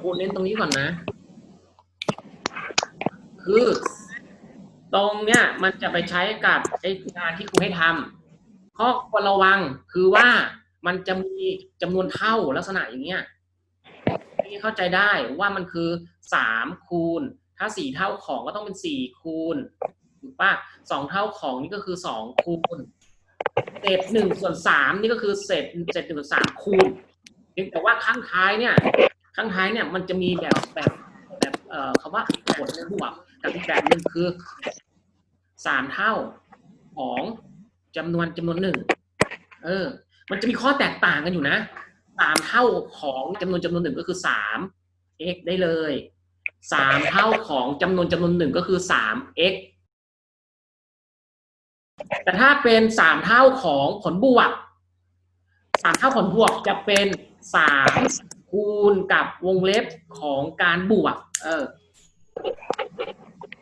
ครูเน้นตรงนี้ก่อนนะ คือตรงเนี้ยมันจะไปใช้กับไอ้งานที่ครูให้ทำข้อควรระวังคือว่ามันจะมีจำนวนเท่าลักษณะอย่างเงี้ยให้เข้าใจได้ว่ามันคือสามคูณ ถ้าสี่เท่าของก็ต้องเป็นสี่คูณถูกปะสองเท่าของนี่ก็คือสองคูณเศษหนึ่งส่วนสามนี่ก็คือเศษเศษหนึ่งส่วนสามคูณเพียงแต่ว่าข้างท้ายเนี่ย ข้างท้ายเนี่ยมันจะมีแบบแบบแบบเอ่อคำว่าผลบวกกับอีกแบบหนึ่งคือสามเท่าของจำนวนจำนวนหนึ่งเออ มันจะมีข้อแตกต่างกันอยู่นะสามเท่าของจำนวนจำนวนหนึ่งก็คือสาม x ได้เลยสามเท่าของจำนวนจำนวนหนึ่งก็คือสาม x แต่ถ้าเป็นสามเท่าของผลบวกสามเท่าผลบวกจะเป็นสาม คูณกับวงเล็บของการบวก เออ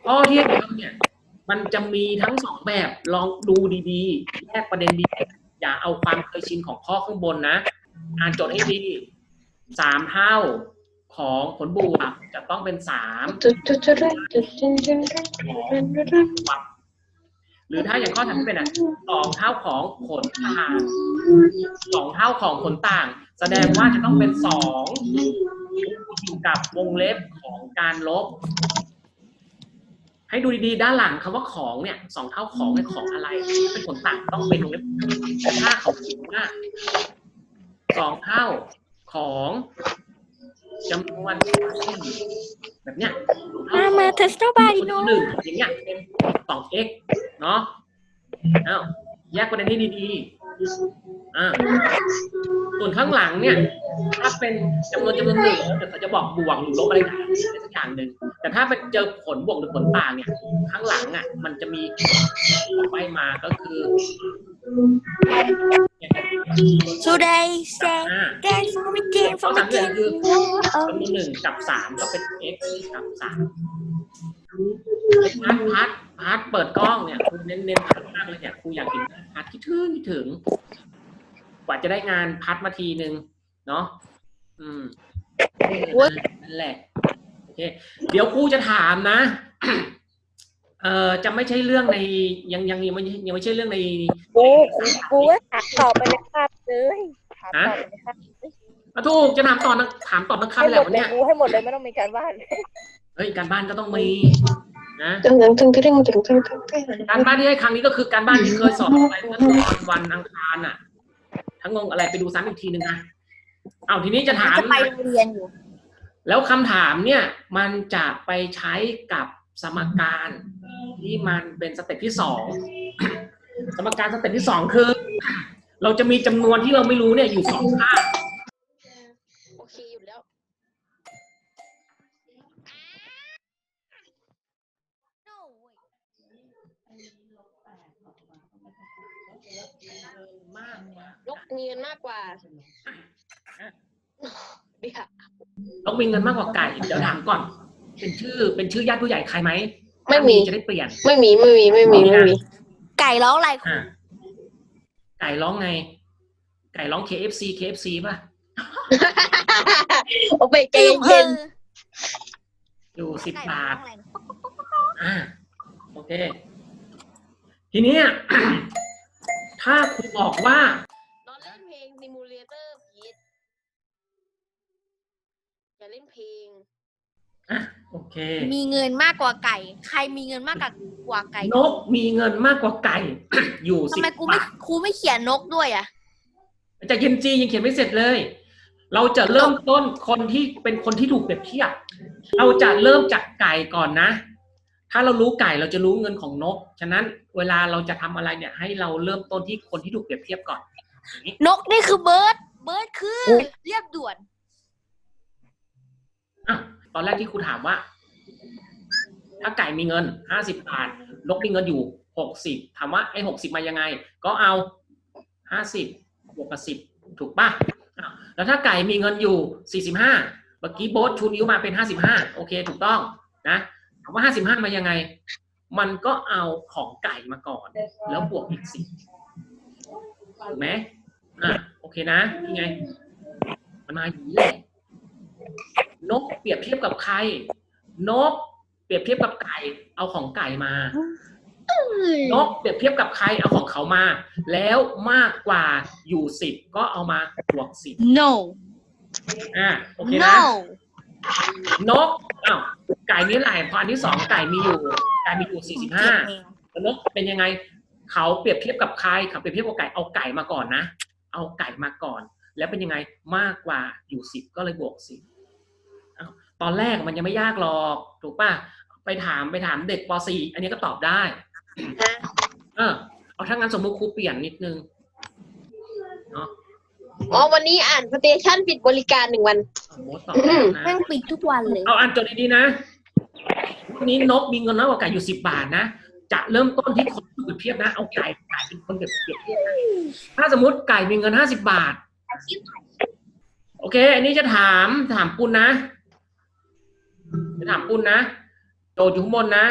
ข้อเที่ทำเนี่ย มันจะมีทั้งสองแบบลองดูดีๆ แยกประเด็นดีอย่าเอาความเคยชินของข้อข้างบนนะ อ่านโจทย์ให้ดีสามเท่าของผลบวกจะต้องเป็นสามหรือถ้าอย่างข้อถามที่เป็นอะสองเท่าของผลต่างสองเท่าของผลต่าง แสดงว่าจะต้องเป็นสองอยู่กับวงเล็บของการลบ ให้ดูดีๆ ด้านหลังคำว่าของเนี่ยสองเท่าของเป็นของอะไร เป็นผลต่างต้องเป็นวงเล็บแต่ถ้าเขาเขียนว่าสองเท่าของจำนวนแบบเนี้ยสองเท่มามาเทสโตบาดิโนหนึ่งอย่างเงี้ยเป็นสอง x เนาะอ้าวแยกประเด็นที่ดีๆ อ่าส่วนข้างหลังเนี่ย ถ้าเป็นจำนวนจำนวนหนึ่งเดี๋ยวเขาจะบอกบวกหรือลบอะไรกันสักอย่างหนึ่งแต่ถ้าเป็นเจอผลบวกหรือผลต่างเนี่ย ข้างหลังอะ มันจะมีไปมาก็คือ So they say อ่า dance for me game ข้อ for สา me มอย่าง game คือ oh จำนวนหนึ่งกับสามก็เป็น x กับสามพัดพัด พัดเปิดกล้องเนี่ยคุณเน้นเน้นพัดมากเลยเนี่ยครูอยากเห็นพัดคิดถึงคิดถึง กว่าจะได้งานพัดมาทีนึงเนาะอืมนั่นแหละโอเคเดี๋ยวครูจะถามนะเอ่อจะไม่ใช่เรื่องในยังยังยังไม่ยังไม่ใช่เรื่องในกูกูกูก็ถามตอบไปเลยครับเลยถามตอบไปเลยครับอะถูกจะถามตอนนักถามตอบนักให้คำแหละวันเนี้ยกูให้หมดเลยไม่ต้องมีการบ้านเฮ้ยการบ้านก็ต้องมี นะตึงตึงตึงตึงตึงตึงการบ้านที่ให้ครั้งนี้ก็คือการบ้านที่เคยสอบไปเมื่อวันอังคารอะ ทั้งงงอะไรไปดูซ้ำอีกทีหนึ่งนะเอาทีนี้จะถามจะไปเรียนอยู่ แล้วคำถามเนี่ย มันจะไปใช้กับสมการที่มันเป็นสเต็ปที่สองสมการสเต็ปที่สองคือ เราจะมีจำนวนที่เราไม่รู้เนี่ยอยู่สองข้าง นกมีเงินมากกว่า เดี๋ยวต้องมีเงินมากกว่าไก่ เดี๋ยวถามก่อน เป็นชื่อ เป็นชื่อญาติผู้ใหญ่ใครไหมไม่มีถ้าจะได้เปลี่ยน ไม่มีไม่มีไม่มีไม่มี ไก่ร้องอะไรอะไก่ร้องไง ไก่ร้อง KFC KFC ป่ะ โอเคใจตื่มเย็นอยู่สิบไก่บาร้อทงอะไรอ่าโอเค ทีเนี้ย ถ้าคุณบอกว่า ๆนอนเล่นเพลงซิมูเลเตอร์พีทอย่า เล่นเพลงอะโอเค มีเงินมากกว่าไก่ ใครมีเงินมากกว่าไก่นกมีเงินมากกว่าไก่ อยู่ทำสิบไมกูไม่บาทครูไม่เขียนนกด้วยอะแต่เย็นจียังเขียนไม่เสร็จเลย เราจะเริ่มต้นคนที่เป็นคนที่ถูกเปรียบเทียบ เราจะเริ่มจากไก่ก่อนนะ ถ้าเรารู้ไก่เราจะรู้เงินของนก ฉะนั้นเวลาเราจะทำอะไรเนี่ย ให้เราเริ่มต้นที่คนที่ถูกเปรียบเทียบก่อน นกนี่คือเบิร์ด เบิร์ดคือเรียบด่วน อ้าวตอนแรกที่ครูถามว่า ถ้าไก่มีเงินห้าสิบบาทนกมีเงินอยู่หกสิบถามว่าไอ้หกสิบมายังไง ก็เอาห้าสิบบวกกับสิบถูกป่ะแล้วถ้าไก่มีเงินอยู่สี่สิบห้าเมื่อกี้โบ๊ทชูนิ้วมาเป็นห้าสิบห้าโอเค ถูกต้องนะถามว่าห้าสิบห้ามายังไง มันก็เอาของไก่มาก่อน แล้วบวกอีกสิบถูกไหมอะโอเคนะนี่ไง มันมาอย่างนี้แหละ นกเปรียบเทียบกับใคร นก เปรียบเทียบกับไก่ เอาของไก่มานกเปรียบเทียบกับใครเอาของเขามา แล้วมากกว่าอยู่สิบก็เอามาบวกสิบ no อ่าโอเคนะ no นกอ้าวไก่มีเท่าไหร่พออันที่สองไก่มีอยู่ไก่มีอยู่สี่สิบห้านกเป็นยังไง เขาเปรียบเทียบกับใครเขาเปรียบเทียบกับไก่เอาไก่มาก่อนนะ เอาไก่มาก่อน แล้วเป็นยังไงมากกว่าอยู่สิบก็เลยบวกสิบอ้าว ตอนแรกมันยังไม่ยากหรอกถูกป่ะไปถามไปถามเด็กป .4 อันนี้ก็ตอบได้ เออเอาถ้างั้นสมมุติครูเปลี่ยนนิดนึงเนาะอ๋อวันนี้อ่านสเตชันปิดบริการหนึ่งวันเอาโมดตอบแล้วนะแม่งปิดทุกวันเลย เอาอันจดดีๆนะวันนี้นกมีเงินน้อยกว่าไก่อยู่สิบบาทนะ จะเริ่มต้นที่คนเปรียบเทียบนะ เอาไก่ไก่เป็นคนเปรียบเทียบนะถ้าสมมติไก่มีเงินห้าสิบบาท โอเค อันนี้จะถามถามปุณนะ จะถามปุณนะ โจทย์อยู่ข้างบนนะ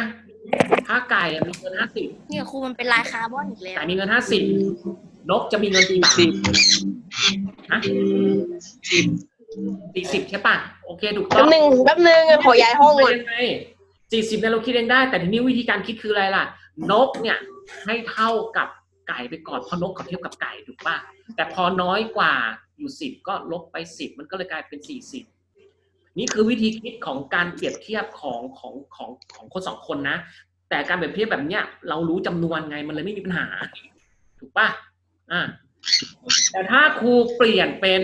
ถ้าไก่มีเงินห้าสิบเนี่ยครูมันเป็นลายคาร์บอนอีกแล้ว ไก่มีเงินห้าสิบนกจะมีเงินกี่บาทฮะสี่สิบใช่ปะโอเคถูกต้แป๊อบงหนึ่งแป๊บหนึ่งขอย้ายห้องก่อนสี่สิบเนี่ยเราคิดเองได้ แต่ทีนี้วิธีการคิดคืออะไรล่ะ นกเนี่ยให้เท่ากับไก่ไปก่อนเพราะนกเขาเทียบกับไก่ถูกป่ะแต่พอน้อยกว่าอยู่สิบก็ลบไปสิบมันก็เลยกลายเป็นสี่สิบ นี่คือวิธีคิดของการเปรียบเทียบของของของของคนสองคนนะ แต่การเปรียบเทียบแบบเนี้ย เรารู้จำนวนไงมันเลยไม่มีปัญหา ถูกป่ะอ่าแต่ถ้าครูเปลี่ยนเป็น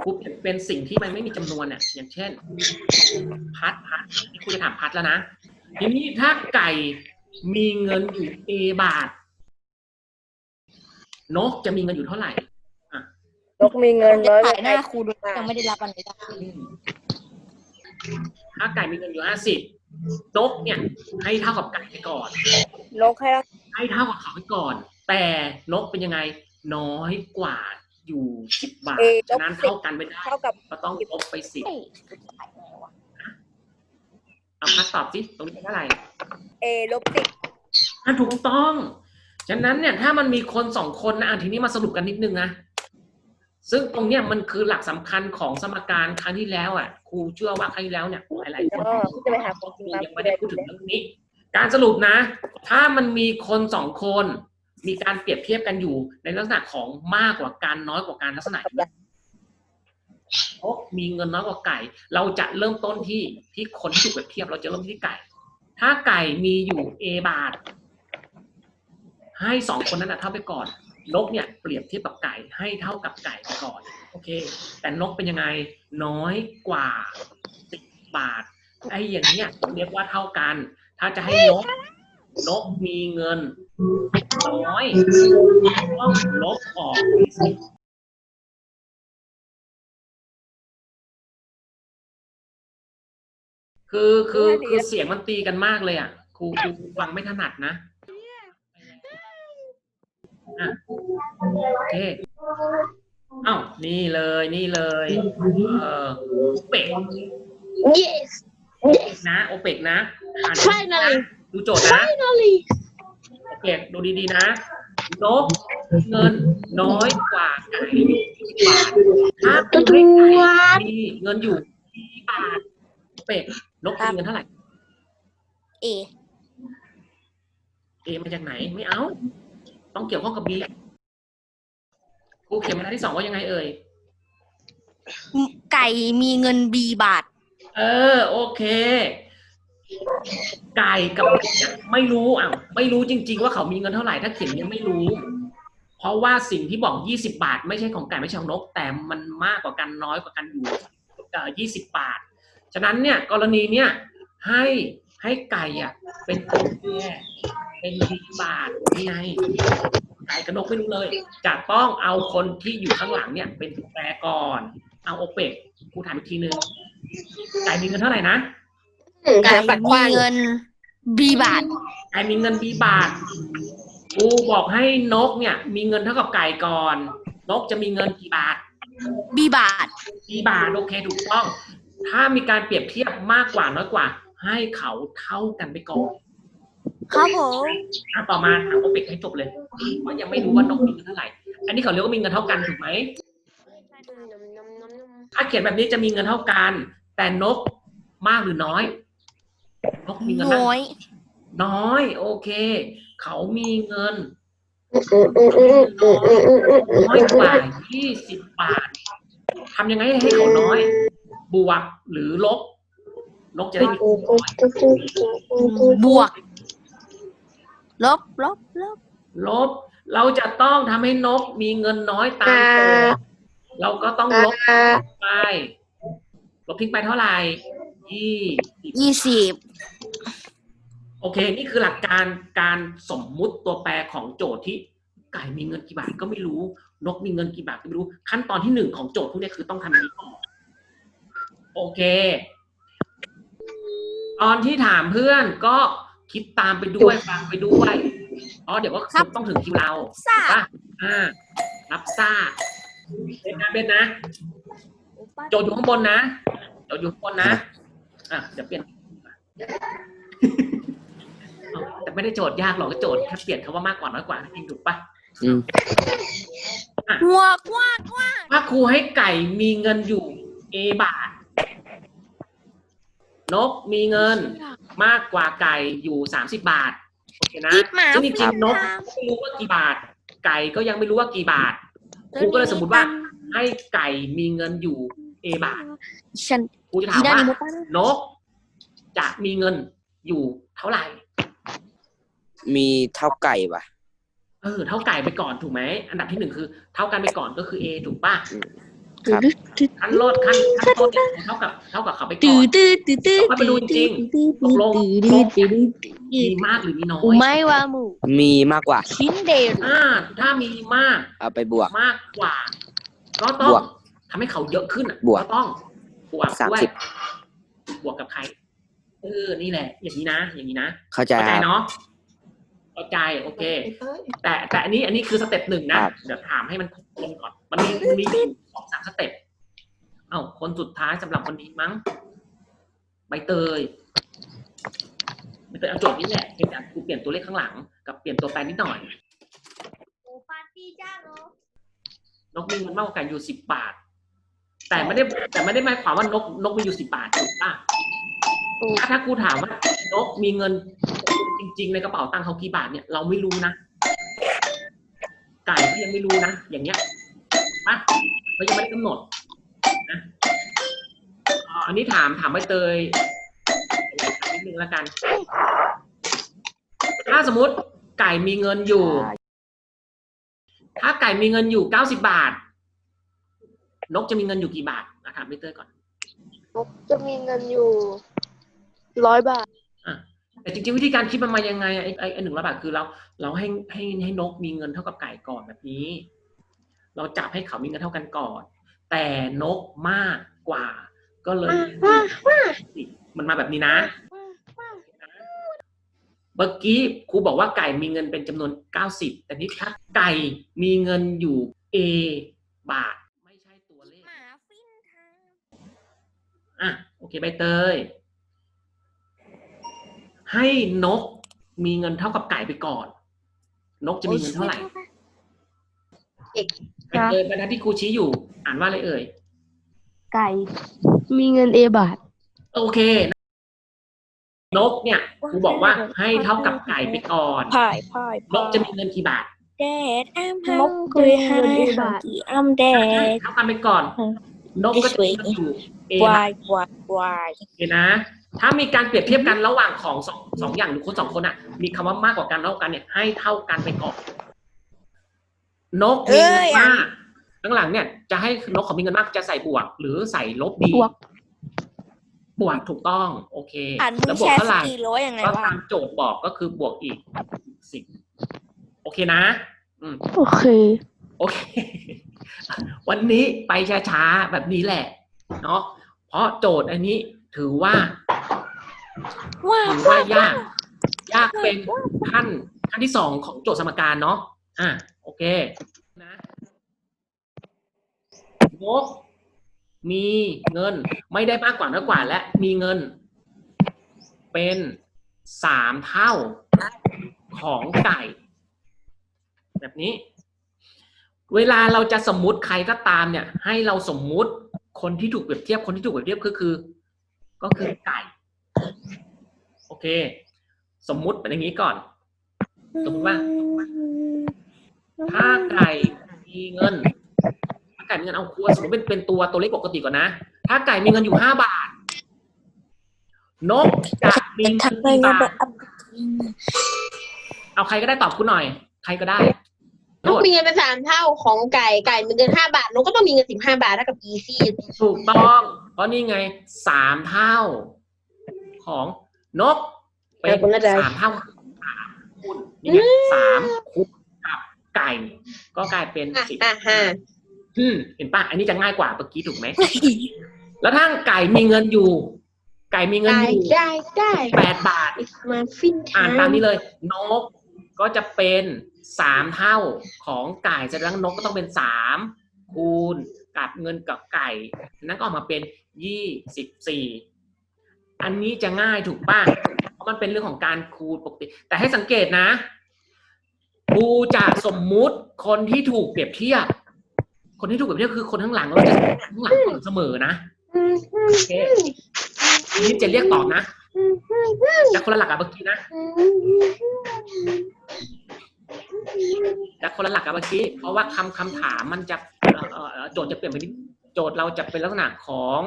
ครูเปลี่ยนเป็นสิ่งที่มันไม่มีจำนวนเนี่ยอย่างเช่น พัดพัดนี่ครูจะถามพัดแล้วนะทีนี้ถ้าไก่มีเงินอยู่ A บาท นกจะมีเงินอยู่เท่าไหร่ นกมีเงินจะน้อยกถ่าว่ายหน้าครูด้วยยังไม่ได้รับอะไรเลยถ้าไก่มีเงินอยู่ห้าสิบนกเนี่ย ให้เท่ากับไก่ไปก่อน นกให้เราให้เท่ากับเขาไปก่อน แต่นกเป็นยังไง น้อยกว่าอยู่สิบบาทฉะนั้นเท่ากันไม่ได้เท่ากับก็ต้องลบไปสิบเฮ้ยเอาพัดตอบสิตรงนี้เป็นเท่าไหร่เอลบสิบอะถูกต้อง ฉะนั้นเนี่ยถ้ามันมีคนสองคนนะอะทีนี้มาสรุปกันนิดนึงนะ ซึ่งตรงเนี้ยมันคือหลักสำคัญของสมการครั้งที่แล้วอะครูเชื่อว่าครั้งที่แล้วเนี่ยหลายๆคนก็ที่จะไปหาความจคริรูงมายังไม่ได้พูดถึงเรื่องนี้ การสรุปนะ ถ้ามันมีคนสองคน มีการเปรียบเทียบกันอยู่ในลักษณะของมากกว่าการน้อยกว่าการลักษณะอย่างนี้นกมีเงินน้อยกว่าไก่ เราจะเริ่มต้นที่ที่คนที่ถูกเปรียบเทียบเราจะเริ่มที่ไก่ ถ้าไก่มีอยู่ A บาท ให้สองคนนั้นนะเท่าไปก่อน นกเนี่ยเปรียบเทียบกับไก่ให้เท่ากับไก่ไปก่อนโอเค แต่นกเป็นยังไงน้อยกว่าสิบบาทไอ้อย่างเนี้ยเรียกว่าเท่ากัน ถ้าจะให้นกนกมีเงินน้อยต้องลบออกสิบคือคือคือเสียงมันตีกันมากเลยอะครูครูฟังไม่ถนัดนะ อะโอเคเอ้านี่เลยนี่เลย เออโอเปก yes นะโอเปกนะอ่าน finally ดูโจทย์นะ finally โอเคดูดีๆนะนกเงินน้อยกว่าไก่บาทถ้าคุณให้ไก่มีเงินอยู่ที่บาทเป็ดนกมีเงินเท่าไหร่ เอ เอมาจากไหนไม่เอา ต้องเกี่ยวข้องกับบีครูเขียนมาหน้าที่สองว่ายังไงเอ่ย ไก่มีเงินบีบาท เออ โอเค ไก่กับเป็ดเนี่ยไม่รู้อะไม่รู้จริง ๆ ว่าเขามีเงินเท่าไหร่ถ้าเขียนยังไม่รู้ เพราะว่าสิ่งที่บอกยี่สิบาท ไม่ใช่ของไก่ไม่ใช่ของนก แต่มันมากกว่ากันน้อยกว่ากันอยู่เอ่อยี่สิบบาท ฉะนั้นเนี่ย กรณีเนี่ยให้ ให้ไก่อะ เป็นตัวแค่เป็นดีบาทนี่ไงไก่กับนกไม่รู้เลยจะต้องเอาคนที่อยู่ข้างหลังเนี่ย เป็นตัวแปรก่อน เอาโอเปกกูถามอีกทีนึงไก่มีเงินเท่าไหร่นะอืมไก่หาปัดคมีว้างเงินบีบาทไก่มีเงินบีบาทกูบอกให้นกเนี่ย มีเงินเท่ากับไก่ก่อน นกจะมีเงินกี่บาท บีบาท บีบาทโอเคถูกต้อง ถ้ามีการเปรียบเทียบมากกว่าน้อยกว่า ให้เขาเท่ากันไปก่อนครับผมอะต่อมาถามโอเปกให้จบเลยเพราะยังไม่รู้ว่านกมีเงินเท่าไหร่ อันนี้เขาเรียกว่ามีเงินเท่ากันถูกไหมนมนมนมนมถ้าเขียนแบบนี้จะมีเงินเท่ากัน แต่นกมากหรือน้อย นกมีเงินมากน้อย น้อย โอเค เขามีเงินน้อยกว่า20บาททำยังไงให้เขาน้อย บวกหรือลบ นกจะได้มีเงินน้อยบวก ลบลบลบลบ เราจะต้องทำให้นกมีเงินน้อยตามโจทย์เราก็ต้องลบไป ลบทิ้งไปเท่าไหร่ยี่สิบยี่สิบโอเค นี่คือหลักการการสมมุติตัวแปรของโจทย์ที่ไก่มีเงินกี่บาทก็ไม่รู้ นกมีเงินกี่บาทก็ไม่รู้ ขั้นตอนที่หนึ่งของโจทย์พวกนี้คือต้องทำอย่างนี้ก่อนโอเค ตอนที่ถามเพื่อนก็คิดตามไปด้วยฟังไปด้วยอ๋อเดี๋ยวก็ต้องถึงคิวเราทราบป่ะอ่ารับทราบเป็นนะเป็นนะโจทย์อยู่ข้างบนนะโจทย์อยู่ข้างบนนะอะเดี๋ยวเปลี่ยนเอาแต่ไม่ได้โจทย์ยากหรอกก็โจทย์แค่เปลี่ยนคำว่ามากกว่าน้อยกว่านั่นเองถูกปะอืมหัวกว้างกว้างถ้าครูให้ไก่มีเงินอยู่ A บาท นกมีเงินมากกว่าไก่อยู่สามสิบบาทโอเคนะติดหมาซึ่งจริงๆนกฟิตไม่รู้ว่ากี่บาท ไก่ก็ยังไม่รู้ว่ากี่บาทครูก็เลยสมมติว่าให้ไก่มีเงินอยู่ A บาทฉันครูจะถาอีมด้านว่านี้มุกป้านกจะมีเงินอยู่เท่าไหร่ มีเท่าไก่ปะเออเท่าไก่ไปก่อนถูกไหมอันดับที่หนึ่งคือ เท่ากันไปก่อนก็คือ A ถูกป่ะ ครับ ขั้นโลดขั้นขั้นต้นเนี่ยเท่ากับเท่ากับเขาไปก่ตื้ออนตื้อตื้อตื้อเอาไปดูจริงตกลงนกมีมากหรือมีน้อยไม่ว่าหมูมีมากกว่าชิ้นเดลอ่าถ้ามีมากเอาไปบวก มากกว่า ก็ต้องบวกทำให้เขาเยอะขึ้นอะบวกก็ต้องบวกสามด้วยสิบ บวกกับใคร เออ นี่แหละ อย่างนี้นะ อย่างนี้นะเข้าใจเข้าใจครับ เนาะ เข้าใจโอเค แต่แต่อันนี้อันนี้คือสเต็ปหนึ่งนะครับเดี๋ยวถามให้มันครบก่อน มันมีมันมีอยู่สองสามสเต็ป เอ้าคนสุดท้ายสำหรับคนนี้มั้งใบเตยใบเตยเอาโจทย์นี้แหละเพียงแต่กูเปลี่ยนตัวเลขข้างหลัง กับเปลี่ยนตัวแปรนิดหน่อยนกมีเงินมากกว่าไก่อยู่สิบบาท แต่ไม่ได้แต่ไม่ได้หมายความว่านกนกมีอยู่สิบบาทถูกป่ะถ้าถ้ากูถามว่านกมีเงินจ ริง ๆ ในกระเป๋าตังค์เขากี่บาทเนี่ยเราไม่รู้นะไก่ก็ยังไม่รู้นะ อย่างเงี้ยป่ะเขายังไม่ได้กำหนดนะอันนี้ถามถามใบเตยนิดนึงแล้วกัน ถ้าสมมติไก่มีเงินอยู่ ถ้าไก่มีเงินอยู่เก้าสิบาท นกจะมีเงินอยู่กี่บาทถามใบเตยก่อนจะมีเงินอยู่ร้อยบาท แต่จริงๆวิธีการคิดมันมายังไงอะไอ้ไอ้ไอ้หนึ่งร้อยบาทคือเรา เราให้ให้ให้นกมีเงินเท่ากับไก่ก่อนแบบนี้ เราจับให้เขามีเงินเท่ากันก่อน แต่นกมากกว่า ก็เลยมันมาแบบนี้นะเมื่อกี้ครูบอกว่าไก่มีเงินเป็นจำนวนเก้าสิบแต่นี่ถ้าไก่มีเงินอยู่ A บาท ไม่ใช่ตัวเลขหมาฟินทางอะโอเคใบเตย ให้นกมีเงินเท่ากับไก่ไปก่อน นกจะมีเงินเท่าไหร่ใบเตยบรรทัดที่ครูชี้อยู่ อ่านว่าอะไรเอ่ย ไก่ มีเงินเอบาท โอเคนกเนี่ยครูบอกว่าให้เท่ากับไก่ไปก่อนพายพายนกจะมีเงินกี่บาทแดดแอมนกจะมีเงินเอบาทกี่อ้ำแดดเท่ากันไปก่อน นกก็จะมีเงินอยู่เอวายวายวายโอเคนะ ถ้ามีการเปรียบเทียบกันระหว่างของสองสองอย่างหรือคนสองคนอะ มีคำว่ามากกว่ากันเท่ากันเนี่ยให้เท่ากันไปก่อนนกมีเงินมากข้างหลังเนี่ย จะให้นกเขามีเงินมากจะใส่บวก หรือใส่ลบดี บวก บวกถูกต้อง โอเคอ่านมึแล้วงบวแชกร์เท่าสไหร่กีร้อยยังไงก็วะตามโจทย์บอกก็คือบวกอีกสิบโอเคนะอืมโอเคโอเค วันนี้ไปช้าๆ แบบนี้แหละ เนาะเพราะโจทย์อันนี้ ถือว่าว้าวถือว่ายาก ยากเป็นขั้นขั้นที่สองของโจทย์สมการเนาะอะโอเคนะนกมีเงินไม่ได้มากกว่าน้อยกว่า และมีเงิน เป็นสามเท่าของไก่ แบบนี้ เวลาเราจะสมมุติใครก็ตามเนี่ย ให้เราสมมุติคนที่ถูกเปรียบเทียบคนที่ถูกเปรียบเทียบก็คือ ก็คือไก่ โอเค สมมุติเป็นอย่างนี้ก่อน สมมติว่า ถ้าไก่มีเงิน ถ้าไก่มีเงินเอาครัวสมมติเป็นเป็นตัวตัวเลขปกติก่อนนะ ถ้าไก่มีเงินอยู่ห้าบาท นกจะมีเงินบาทเอาใครก็ได้ตอบคุณหน่อย ใครก็ได้ มีเงินเป็นสามเท่าของไก่ไก่มีเงินห้าบาทนกก็ต้องมีเงินสิบห้าบาทเท่ากับอีซี่ถูกต้องเพราะนี่ไงสามเท่า ของนกเป็นสามเท่าสามคูณนี่ไงสามคูณกับไก่ ก็กลายเป็นอะสิบอะฮะอืมเห็นปะอันนี้จะง่ายกว่าเมื่อกี้ถูกไหมแล้วถ้าไก่มีเงินอยู่ ไก่มีเงินได้อยู่ได้ได้แปดบาทมาฟินอ่านตามนี้เลย นกก็จะเป็น สามเท่าของไก่แสดงว่านกก็ต้องเป็นสามคูณกับเงินกับไก่ นั้นก็ออกมาเป็นยี่สิบสี่อันนี้จะง่ายถูกป่ะเพราะมันเป็นเรื่องของการคูณปกติ แต่ให้สังเกตนะครูจะสมมุติคนที่ถูกเปรียบเทียบ คนที่ถูกเปรียบเทียบคือคนข้างหลังเราจะข้างหลังก่อนเสมอนะโอเคทีนี้จะเรียกตอบนะจะคนละหลักกับเมื่อกี้นะจาก คนละหลักกับเมื่อกี้ เพราะว่าคำคำถามมันจะโจทย์จะเปลี่ยนไปนิดโจทย์เราจะเป็นลักษณะของ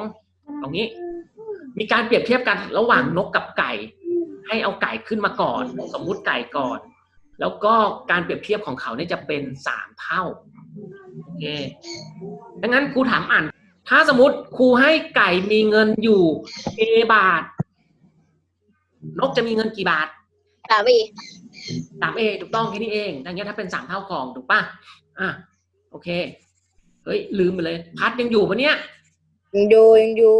ตรงนี้ มีการเปรียบเทียบกันระหว่างนกกับไก่ ให้เอาไก่ขึ้นมาก่อน สมมุติไก่ก่อน แล้วก็การเปรียบเทียบของเขาเนี่ยจะเป็นสามเท่าโอเคดังนั้นครูถามอ่าน ถ้าสมมติครูให้ไก่มีเงินอยู่ A บาท นกจะมีเงินกี่บาทสามี สามเอถูกต้องแค่นี้เองดังนั้นถ้าเป็นสามเท่าของถูกป่ะอะโอเคเฮ้ยลืมไปเลย พัดยังอยู่ปะเนี่ยยังอยู่ยังอยู่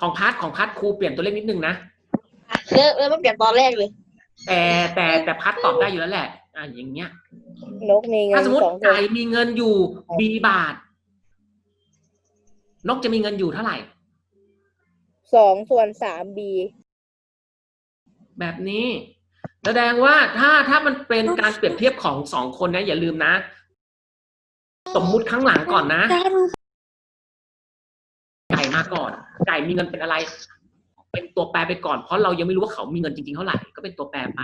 ของพัดของพัดครูเปลี่ยนตัวเลขนิดนึงนะเริ่มเริ่มเปลี่ยนตอนแรกเลย แต่แต่แต่พัดตอบได้อยู่แล้วแหละอะอย่างเงี้ยนกมีเงิถ้านสมมติสองตัวไก่มีเงินอยู่บีบาท นกจะมีเงินอยู่เท่าไหร่สองส่วนสามบีแบบนี้ แสดงว่าถ้าถ้ามันเป็นการเปรียบเทียบของสองคนนะอย่าลืมนะ สมมุติข้างหลังก่อนนะไก่มาก่อนไก่มีเงินเป็นอะไร เป็นตัวแปรไปก่อนเพราะเรายังไม่รู้ว่าเขามีเงินจริงๆเท่าไหร่ก็เป็นตัวแปรไป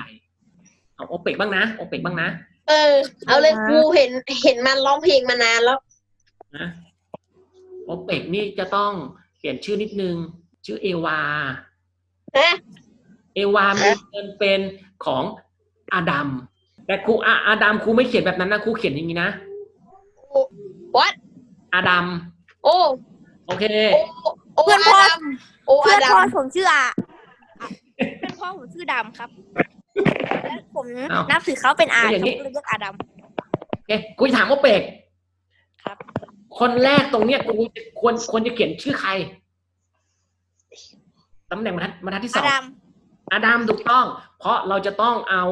เอาโอเปกบ้างนะโอเปกบ้างนะเออ เอาเลยครูเห็นเห็นมันร้องเพลงมานานแล้วนะโอเปกนี่จะต้องเปลี่ยนชื่อนิดนึง ชื่อเอวาฮะ เอวามีเงินเป็นของอาดัมแต่ครูอาอาดัมครูไม่เขียนแบบนั้นนะครูเขียนอย่างนี้นะ what อาดัมโอ้โอเคโอ้โอ้เพื่อนพ่อาดัมโอ้เพื่อาอนดัพ่อมผมชื่ออะเพื่อนพ่อผมชื่อดำครับและผมอ้าวนับถือเขาเป็นอาแล้วอย่างเขานี้ก็เลยเรียกอาดโอเคกูจะถามโอเปกครับ คนแรกตรงเนี้ยกูจะควรควรจะเขียนชื่อใครตำแหน่งบรรทัดบรรทัดที่ำสอาองด อาดัมถูกต้อง เพราะเราจะต้องเอา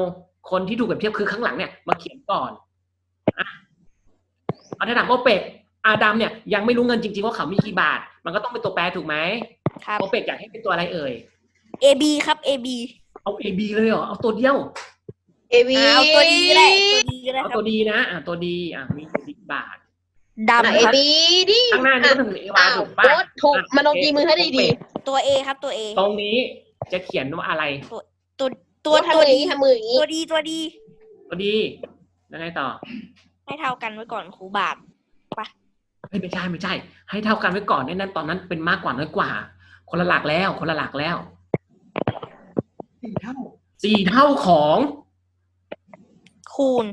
คนที่ถูกเปรียบเทียบคือข้างหลังเนี่ยมาเขียนก่อนอะเอาถ้าถามโอเปกอาดัมเนี่ยยังไม่รู้เงินจริง ๆ ว่าเขามีกี่บาท มันก็ต้องเป็นตัวแปรถูกไหมำครับโอเปกอยากให้เป็นตัวอะไรเอ่ย A B ครับ A B เอา A B เลยเหรอ เอาตัวเดียวเอวีเอาตัวดีก็ได้ตัวดีก็ได้เอาครัตับวดีนะ อะตัวดี อะมีสิบบาทดำเอครับวีดิข้างหน้านี่ก็ถึงเอวาอ้าวถูกป่ะโบ๊ทถูกมันลงจีมือให้ได้ดีตัว A ครับตัว A ตรงนี้ จะเขียนว่าอะไร ตัวตัตัววทำตัวมืออย่างดีนี้ทำมืออย่างนี้ตัวดีตัวดี ตัวดียังไงต่อ ให้เท่ากันไว้ก่อนครูบาทเฮ้ยไม่ใช่ไม่ใช่ ให้เท่ากันไว้ก่อนในนั้น ตอนนั้นเป็นมากกว่าน้อยกว่า คนละหลักแล้ว คนละหลักแล้วสี่เท่าสี่เท่าของ คูณ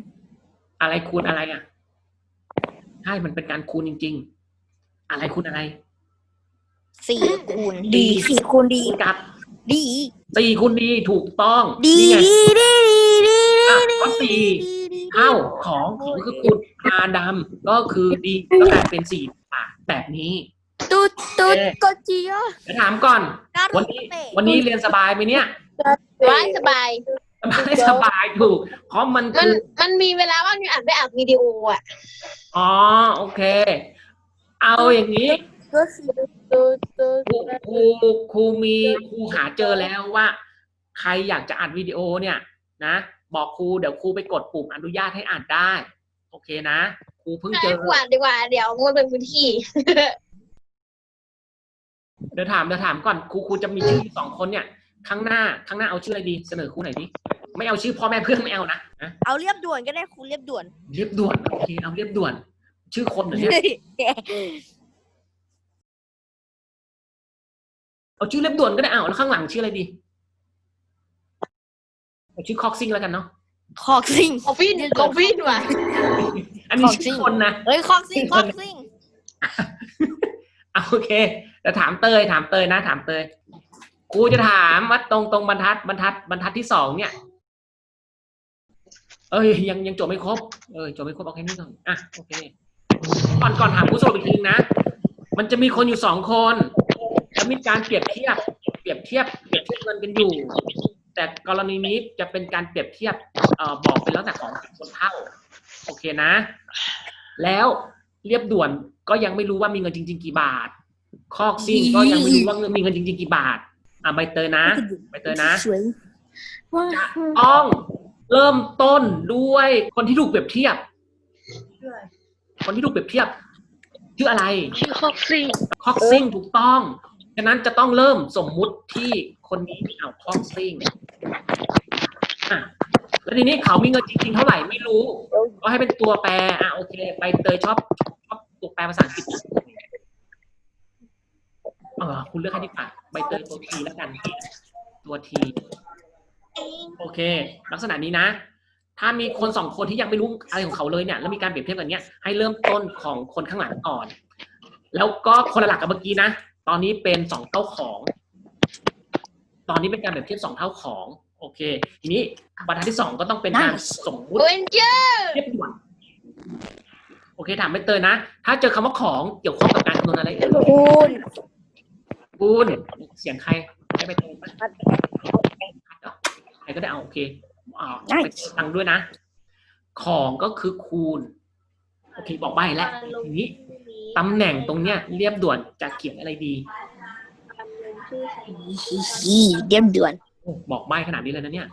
อะไรคูณอะไรอะใช่มันเป็นการคูณจริง ๆ อะไรคูณอะไรสี่คูณดีดีสี่คูณดีคูณกับ ดี สี่คูณดีถูกต้องดีนี่ไงดีดีดีอะก็สี่เท่าของของคือคูณอาดัมก็คือดีก็กลายเป็นสี่บาทแบบนี้ ตุ๊ดตุ๊ดเอ๊ะกดจีอะเดี๋ยวถามก่อนวันนี้วันนี้เรียนสบายไหมเนี่ยไว้สบาย สบายสบายถูกเพราะมันมันคือ มันมีเวลาว่างอยู่อ่านไปอ่านวิดีโออะ อ๋อ โอเค เอาอย่างนี้ ก็คือตัวตัวครูครูครูมีครูหาเจอแล้วว่า ใครอยากจะอัดวิดีโอเนี่ยนะบอกครูเดี๋ยวครูไปกดปุ่มอนุญาตให้อ่านได้ โอเคนะครูเพิ่งเจให้อกูอ่านดีกว่าเดี๋ยวมันเป็นพื้นที่ เดี๋ยวถามเดี๋ยวถามก่อนครูครูจะมีชื่ออยู่สองคนเนี่ยข้างหน้าข้างหน้าเอาชื่ออะไรดีเสนอครูหน่อยดิไม่เอาชื่อพ่อแม่เพื่อนไม่เอานะนะเอาเรียบด่วนก็ได้ครูเรียบด่วน เรียบด่วนโอเคเอาเรียบด่วน ชื่อคนเหรอเนี่ย เอาชื่อเรียบด่วนก็ได้เอาแล้วข้างหลังชื่ออะไรดีเอาชื่อคอกซิงแล้วกันเนาะคอกซิงคอฟฟี่คอฟฟี่ว่ะอันนี้ชื่อคนนะเฮ้ยคอกซิงคอกซิงเอาโอเคแต่ถามเตยถามเตยนะ ถามเตยครูจะถามว่าตรงตรงบรรทัดบรรทัดบรรทัดที่สองเนี่ย เอ้ยยังยังจบไม่ครบเออจบไม่ครบเอาแค่นี้ก่อนอะโอเคก่อนก่อนถามผู้สรุปอีกทีนึงนะ มันจะมีคนอยู่สองคน แล้วมีการเปรียบเทียบ เปรียบเทียบเปรียบเทียบเงินกันอยู่ แต่กรณีนี้จะเป็นการเปรียบเทียบเอ่อบอกเป็นลักษณะของคนเท่า โอเคนะ แล้วเรียบด่วนก็ยังไม่รู้ว่ามีเงินจริง ๆ กี่บาท คอกซิ่งก็ยังไม่รู้ว่าเงินมีเงินจริง ๆ กี่บาท อะใบเตยนะใบเตยนะสวยว้าต้องเริ่มต้นด้วยคนที่ถูกเปรียบเทียบ คนที่ถูกเปรียบเทียบชื่ออะไร ชื่อคอฟฟี่คอกซิ่งถูกต้อง ฉะนั้นจะต้องเริ่มสมมุติที่คนนี้เอาคอกซิ่งแล้วทีนี้เขามีเงินจริงๆเท่าไหร่ไม่รู้ก็ให้เป็นตัวแปรอะโอเคใบเตยชอบชอบตัวแปรภาษาอังกฤษเออคุณเลือกให้ดีกว่าใบเตยตัวทีแล้วกัน ตัวทีโอเค ลักษณะนี้นะ ถ้ามีคนสองคนที่ยังไม่รู้อะไรของเขาเลยเนี่ย แล้วมีการเปรียบเทียบกันเนี้ยให้เริ่มต้นของคนข้างหลังก่อน แล้วก็คนละหลักกับเมื่อกี้นะ ตอนนี้เป็นสองเท่าของ ตอนนี้เป็นการเปรียบเทียบสองเท่าของ โอเค ทีนี้บรรทัดที่สองก็ต้องเป็นการสมมุติเวนเจอร์เรียบด่วนโอเคถามไปเตยนะ ถ้าเจอคำว่าของเกี่ยวข้องกับการคำนวณอะไรเอ่ยคูณปูนเสียงใครให้ไปเตยปะใครก็ได้เอาโอเคอ่าไปเตยฟังด้วยนะ ของก็คือคูณ โอเค บอกใบแล้วทีนี้ตำแหน่งตรงเนี้ยเรียบด่วนจะเขียนอะไรดีฮีเรียบด่วนโอ้บอกใบขนาดนี้เลยนะเนี่ย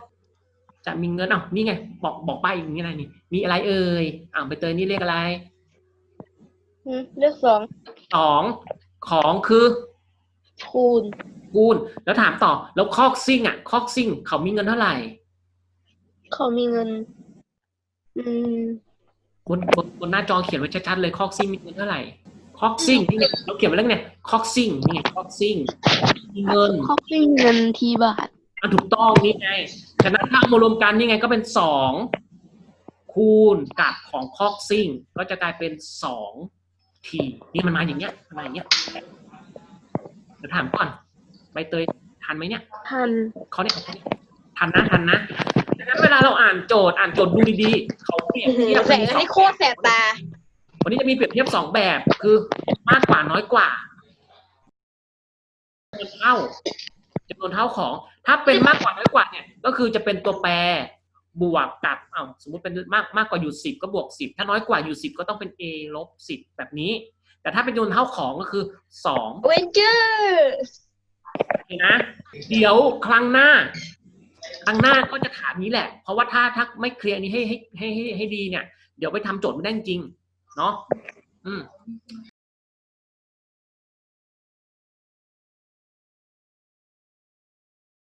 จะมีเงินเอ้านี่ไง บอกบอกใบอย่างนี้ไงนี่ มีอะไรเอ่ยอ่าไปเตยนี่เรียกอะไรเลือกสองสองของคือคูณคูณแล้วถามต่อ แล้วคอกซิ่งอะ คอกซิ่ง เขามีเงินเท่าไหร่ เขามีเงิน อืม บนบนบนหน้าจอเขียนไว้ชัดๆเลยคอกซิ่งมีเงินเท่าไหร่คอกซิ่งนี่ไงเราเขียนไว้แล้วเนี่ยคอกซิ่งนี่ไงคอกซิ่งมีเงินเขามีเงินทีบาทอะถูกต้องนี่ไงฉะนั้นถ้าเอามารวมกันนี่ไงก็เป็นสองคูณกับของคอกซิ่งก็จะกลายเป็นสองทีนี่มันมาอย่างเงี้ยมันมาอย่างเงี้ยเดี๋ยวถามก่อนใบเตยทันไหมเนี่ยทันเขาเนี่ยเขาเนี่ยทันนะทันนะดังนั้นเวลาเราอ่านโจทย์อ่านโจทย์ดูดีๆเขาเป รียบเทียบแสงให้โคตรแสบตา วันนี้จะมีเปรียบเทียบสองแบบคือมากกว่าน้อยกว่าจำนวนเท่าจำนวนเท่าของ ถ้าเป็นมากกว่าน้อยกว่าเนี่ย ก็คือจะเป็นตัวแปรบวกกับอ้าวสมมุติเป็นมากมากกว่าอยู่สิบก็บวกสิบถ้าน้อยกว่าอยู่สิบก็ต้องเป็น a ลบสิบแบบนี้ แต่ถ้าเป็นจำนวนเท่าของก็คือสองเวนเจอร์โอเคนะ เดี๋ยวครั้งหน้า ครั้งหน้าก็จะถามนี้แหละ เพราะว่าถ้าถ้าไม่เคลียร์นี้ให้ให้ให้ให้ให้ดีเนี่ย เดี๋ยวไปทำโจทย์ไม่ได้จริง เนาะอืม